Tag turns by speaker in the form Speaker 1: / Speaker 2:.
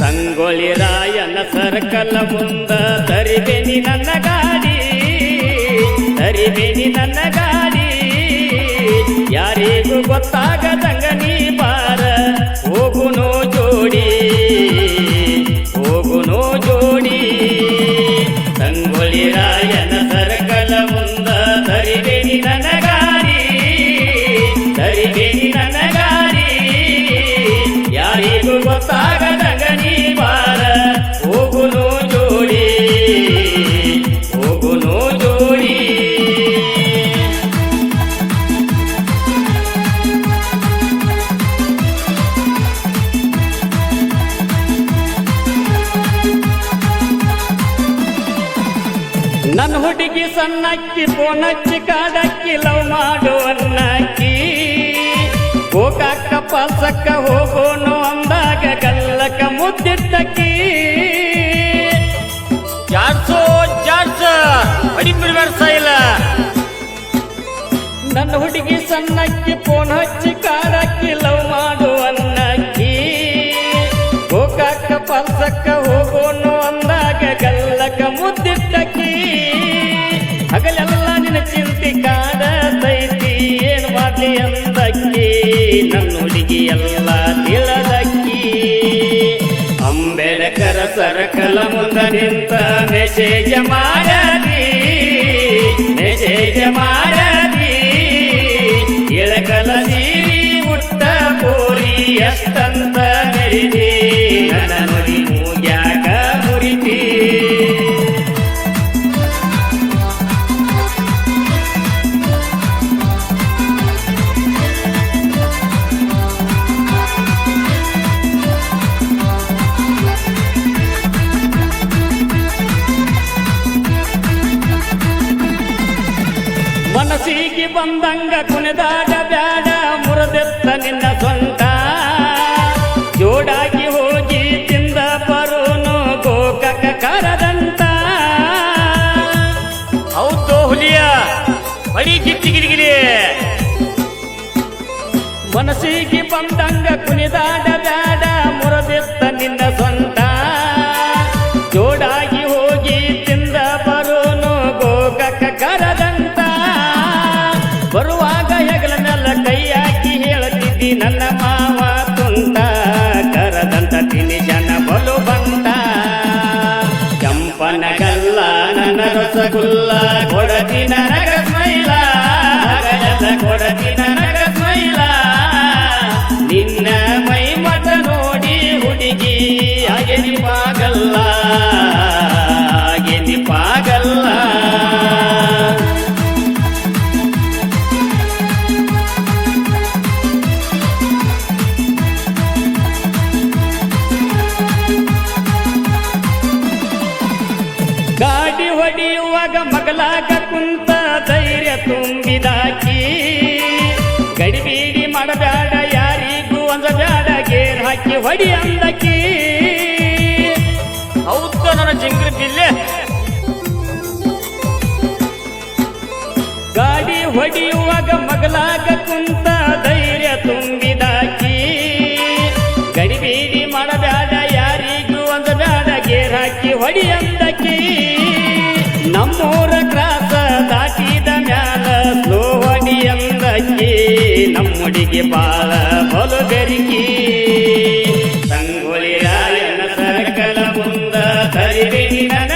Speaker 1: ಸಂಗೊಳ್ಳಿ ರಾಯನ ಸರ್ಕಲ ಮುಂದ ತರಿಬೇನಿ ನನ್ನ ಗಾಡಿ, ತರಿಬೇನಿ ನನ್ನ ಗಾಡಿ. ಯಾರಿಗೂ ಗೊತ್ತಾಗದಂಗ ನೀ ಬಾರ, ಹೋಗುನೋ ಜೋಡಿ ಹೋಗುನೋ ಜೋಡಿ. ಸಂಗೊಳ್ಳಿ ರಾಯನ ಸರ್ಕಲ ಮುಂದ ತರಿಬೇನಿ ನನ್ನ ಗಾಡಿ, ತರಿಬೇನಿ ನನ್ನ ನನ್ನ ಹುಡುಗಿ ಸಣ್ಣಕ್ಕಿ ಪೋನಕ್ಕಿ ಕಾಡಕ್ಕಿ ಲವ್ ಮಾಡುವನ್ನಕ್ಕಿ ಹೋಗಕ್ಕ ಪಾಸಕ್ಕ ಹೋಗೋನು ಅಂದಾಗ ಗಲ್ಲಕ ಮುದ್ದಿದ್ದಕ್ಕಿ ಜಾಡ್ಸೋ, ಜಾಡ್ಸ ಇಲ್ಲ. ನನ್ನ ಹುಡುಗಿ ಸಣ್ಣಕ್ಕಿ ಫೋನ್ ಹಚ್ಚಿ ಕಾಡಕ್ಕಿ ಲವ್ ಮಾಡುವನ್ನಕ್ಕಿ ಹೋಗಕ್ಕ ಪಾಸಕ್ಕ ಹೋಗೋನು ಏನ್ ಮಾಡ್ಲಿ ಅಂದಕ್ಕಿ ನನ್ನ ಹುಡುಗಿ ಎಲ್ಲ ತಿಳದಕ್ಕಿ. ಅಂಬೇಡ್ಕರ ಸರ್ಕಲ ಮುಂದ ನಿಂತ ಮೆಸೇಜ ಮಾಡಿ ಮೆಸೇಜ ಮಾಡದಿ ಮನಸ್ಸಿಗೆ ಬಂದಂಗ ಕುಣಿದಾಗ ಬ್ಯಾಡ, ಮುರದೆತ್ತ ನಿನ್ನ ಸ್ವಂತ. ಜೋಡಾಗಿ ಹೋಗಿ ತಿಂದ ಬರೋನು ಗೋಕಕ ಕರದಂತ. ಹೌದು ಹುಲಿಯ ಬಡಿ ಕಿಚ್ಚಿಗಿರಿಗಿರಿ ಮನಸ್ಸಿಗೆ ಬಂದಂಗ ಕುಣಿದಾಡ ಬ್ಯಾಡ, ಮುರದೆತ್ತ ನಿನ್ನ ಸ್ವಂತ. ಹೇಳುತ್ತಿದ್ದಿ ನನ್ನ ಮಾವ ತುಂಟ, ಕರದಂತ ತಿನಿ ಜನ ಬಲು ಬಂತ. ಚಂಪನ ಕಲ್ಲ ನನ್ನ ರಸಗುಲ್ಲ ಕೊಡತಿ ನನಗ ಮಗಲಾಗ ಕುಂತ ಧೈರ್ಯ ತುಂಬಿದಾಕಿ. ಗಡಿಬೀಡಿ ಮಾಡಬೇಡ ಯಾರಿಗೂ ಬ್ಯಾಡ ಗೇರ್ ಹಾಕಿ ಹೊಡಿ ಅಂದಕಿ. ಹೌದು ನನ್ನ ಜಿಂಗ್ರಿ ಜಿಲ್ಲೆ ಗಾಡಿ ಹೊಡಿಯುವಾಗ ಮಗಲಾಗ ಕುಂತ ಧೈರ್ಯ ತುಂಬಿದಾಕಿ ತಂಗಿ ನಮ್ಮಡಿಗೆ ಬಾಳ ಬಲುಗರಿಕಿ. ಸಂಗೊಳಿ ರಾಯನ ಸರಕಲ ಮುಂದ ತರಿಬೇಡಿ ನನ